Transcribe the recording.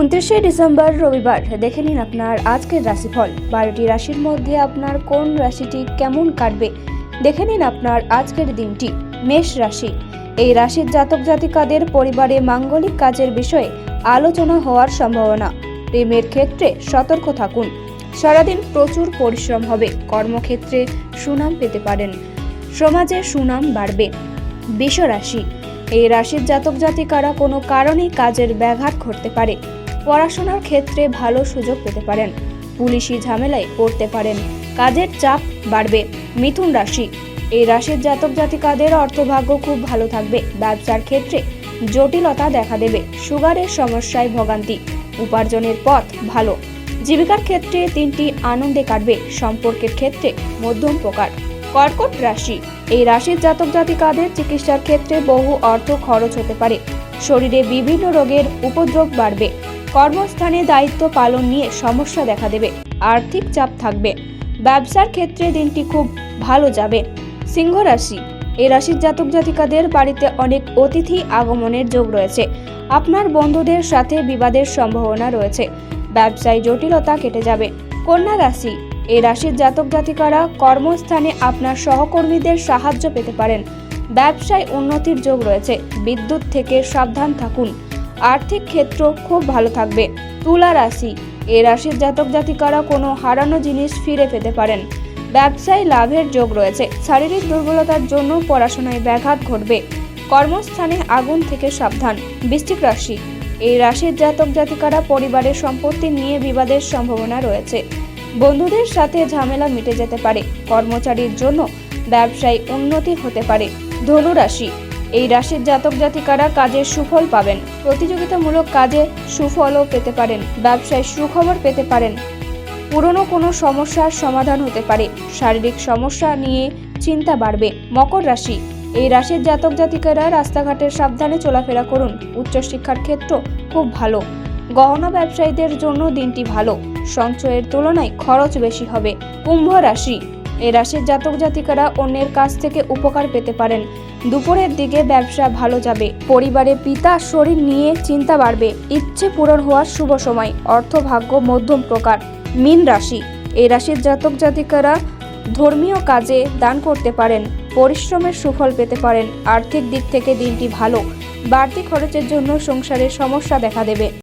উনত্রিশে ডিসেম্বর রবিবার, দেখে নিন আপনার আজকের রাশিফল। বারোটি রাশির মধ্যে আপনার কোন রাশিটি কেমন কাটবে? দেখে নিন আপনার আজকের দিনটি, মেষ রাশি। এই রাশির জাতক জাতিকাদের পরিবারে মাঙ্গলিক কাজের বিষয়ে আলোচনা হওয়ার সম্ভাবনা। প্রেমের ক্ষেত্রে সতর্ক থাকুন। সারাদিন প্রচুর পরিশ্রম হবে। কর্মক্ষেত্রে সুনাম পেতে পারেন। সমাজে সুনাম বাড়বে। বৃষ রাশি। এই রাশির জাতক জাতিকারা কোনো কারণে কাজের ব্যাঘাত ঘটতে পারে। পড়াশোনার ক্ষেত্রে ভালো সুযোগ পেতে পারেন। পুলিশি ঝামেলায় পড়তে পারেন। কাজের চাপ বাড়বে। মিথুন রাশি। এই রাশির জাতক জাতিকাদের অর্থভাগ্য খুব ভালো থাকবে। ব্যবসার ক্ষেত্রে জটিলতা দেখা দেবে। সুগারের সমস্যায় ভোগান্তি। উপার্জনের পথ ভালো। জীবিকার ক্ষেত্রে তিনটি আনন্দে কাটবে। সম্পর্কের ক্ষেত্রে মধ্যম প্রকার। কর্কট রাশি। এই রাশির জাতক জাতিকাদের চিকিৎসার ক্ষেত্রে বহু অর্থ খরচ হতে পারে। শরীরে বিভিন্ন রোগের উপদ্রব বাড়বে। কর্মস্থানে দায়িত্ব পালন নিয়ে সমস্যা দেখা দেবে। আর্থিক চাপ থাকবে। ব্যবসার ক্ষেত্রে দিনটি খুব ভালো যাবে। সিংহ রাশি। এই রাশির জাতক জাতিকাদের বাড়িতে অনেক অতিথি আগমনের যোগ রয়েছে। আপনার বন্ধুদের সাথে বিবাদের সম্ভাবনা রয়েছে। ব্যবসায় জটিলতা কেটে যাবে। কন্যা রাশি। এই রাশির জাতক জাতিকারা কর্মস্থানে আপনার সহকর্মীদের সাহায্য পেতে পারেন। ব্যবসায় উন্নতির যোগ রয়েছে। বিদ্যুৎ থেকে সাবধান থাকুন। আর্থিক ক্ষেত্র খুব ভালো থাকবে। তুলা রাশি। এই রাশির জাতক জাতিকারা কোনো হারানো জিনিস ফিরে পেতে পারেন। ব্যবসায় লাভের যোগ রয়েছে। শারীরিক দুর্বলতার জন্য পড়াশোনায় ব্যাঘাত ঘটবে। কর্মস্থানে আগুন থেকে সাবধান। বৃষ্টিক রাশি। এই রাশির জাতক জাতিকারা পরিবারের সম্পত্তি নিয়ে বিবাদের সম্ভাবনা রয়েছে। বন্ধুদের সাথে ঝামেলা মিটে যেতে পারে। কর্মচারীর জন্য ব্যবসায় উন্নতি হতে পারে। ধনু রাশি। এই রাশির জাতক জাতিকারা কাজের সুফল পাবেন। প্রতিযোগিতামূলক কাজে সুফলও পেতে পারেন, ব্যবসায় সুখবর পেতে পারেন। পুরনো কোনো সমস্যার সমাধান হতে পারে, শারীরিক সমস্যা নিয়ে চিন্তা বাড়বে। মকর রাশি, এই রাশির জাতক জাতিকারা রাস্তাঘাটের সাবধানে চলাফেরা করুন, উচ্চশিক্ষার ক্ষেত্র খুব ভালো। গহনা ব্যবসায়ীদের জন্য দিনটি ভালো, সঞ্চয়ের তুলনায় খরচ বেশি হবে। কুম্ভ রাশি এই রাশির জাতক জাতিকারা অন্যের কাছ থেকে উপকার পেতে পারেন। দুপুরের দিকে ব্যবসা ভালো যাবে। পরিবারে পিতা, শরীর নিয়ে চিন্তা বাড়বে। ইচ্ছে পূরণ হওয়ার শুভ সময়। অর্থভাগ্য মধ্যম প্রকার। মীন রাশি। এই রাশির জাতক জাতিকারা ধর্মীয় কাজে দান করতে পারেন। পরিশ্রমের সুফল পেতে পারেন। আর্থিক দিক থেকে দিনটি ভালো। বাড়তি খরচের জন্য সংসারে সমস্যা দেখা দেবে।